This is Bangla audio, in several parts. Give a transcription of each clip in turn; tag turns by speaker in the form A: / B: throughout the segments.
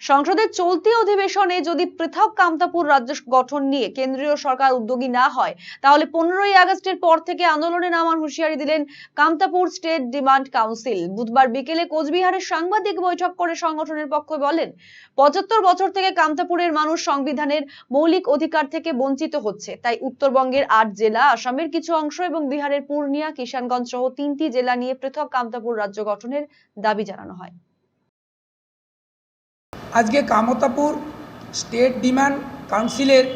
A: সংসদের চলতি অধিবেশনে যদি পৃথক কামতাপুর রাজ্য গঠন নিয়ে কেন্দ্রীয় সরকার উদ্যোগী না হয়, তাহলে পনেরোই আগস্টের পর থেকে আন্দোলনে নামার হুঁশিয়ারি দিলেন কামতাপুর স্টেট ডিমান্ড কাউন্সিল বুধবার বিকেলে কোচবিহারের সাংবাদিক বৈঠক করে সংগঠনের পক্ষে বলেন, পঁচাত্তর বছর থেকে কামতাপুরের মানুষ সংবিধানের মৌলিক অধিকার থেকে বঞ্চিত হচ্ছে। তাই উত্তরবঙ্গের আট জেলা, আসামের কিছু অংশ এবং বিহারের পূর্ণিয়া, কিষানগঞ্জ সহ তিনটি জেলা নিয়ে পৃথক কামতাপুর রাজ্য গঠনের দাবি জানানো হয়।
B: আজকে কামতাপুর স্টেট ডিমান্ড কাউন্সিলের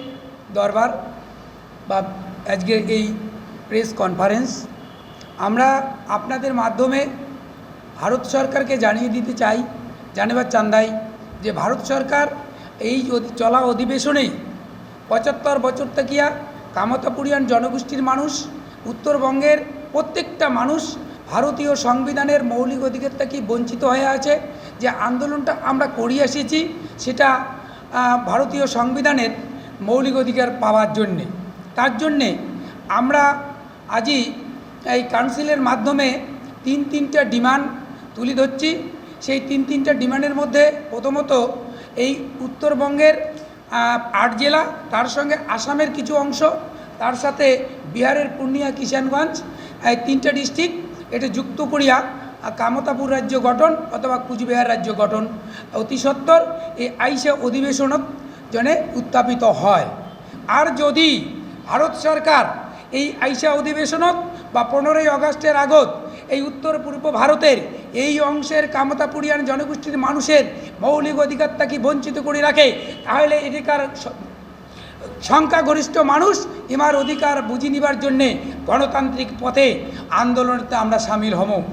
B: দরবার বা আজকের এই প্রেস কনফারেন্স। আমরা আপনাদের মাধ্যমে ভারত সরকারকে জানিয়ে দিতে চাই, জানাবার চান্দাই, যে ভারত সরকার এই চলা অধিবেশনেই পঁচাত্তর বছর থেকিয়া কামতাপুরিয়ান জনগোষ্ঠীর মানুষ, উত্তরবঙ্গের প্রত্যেকটা মানুষ ভারতীয় সংবিধানের মৌলিক অধিকারটা কি বঞ্চিত হয়ে আছে? যে আন্দোলনটা আমরা করিয়ে এসেছি, সেটা ভারতীয় সংবিধানের মৌলিক অধিকার পাওয়ার জন্যে। তার জন্যে আমরা আজই এই কাউন্সিলের মাধ্যমে তিন তিনটা ডিমান্ড তুলে ধরছি। সেই তিন তিনটা ডিমান্ডের মধ্যে প্রথমত এই উত্তরবঙ্গের আট জেলা, তার সঙ্গে আসামের কিছু অংশ, তার সাথে বিহারের পূর্ণিয়া কিষানগঞ্জ, এই তিনটা ডিস্ট্রিক্ট এটা যুক্ত করিয়া কামতাপুর রাজ্য গঠন অথবা কুচবিহার রাজ্য গঠন। অতি সত্বর এই আইসা অধিবেশনত জনে উত্থাপিত হয়। আর যদি ভারত সরকার এই আইসা অধিবেশনত বা পনেরোই আগস্টের আগত এই উত্তর পূর্ব ভারতের এই অংশের কামতাপুরিয়ান জনগোষ্ঠীর মানুষের মৌলিক অধিকার তাকে বঞ্চিত করে রাখে, তাহলে এদিকার স- সংখ্যাগরিষ্ঠ মানুষ ইমার অধিকার বুঝে নিবার জন্যে গণতান্ত্রিক পথে আন্দোলনতে আমরা সামিল হব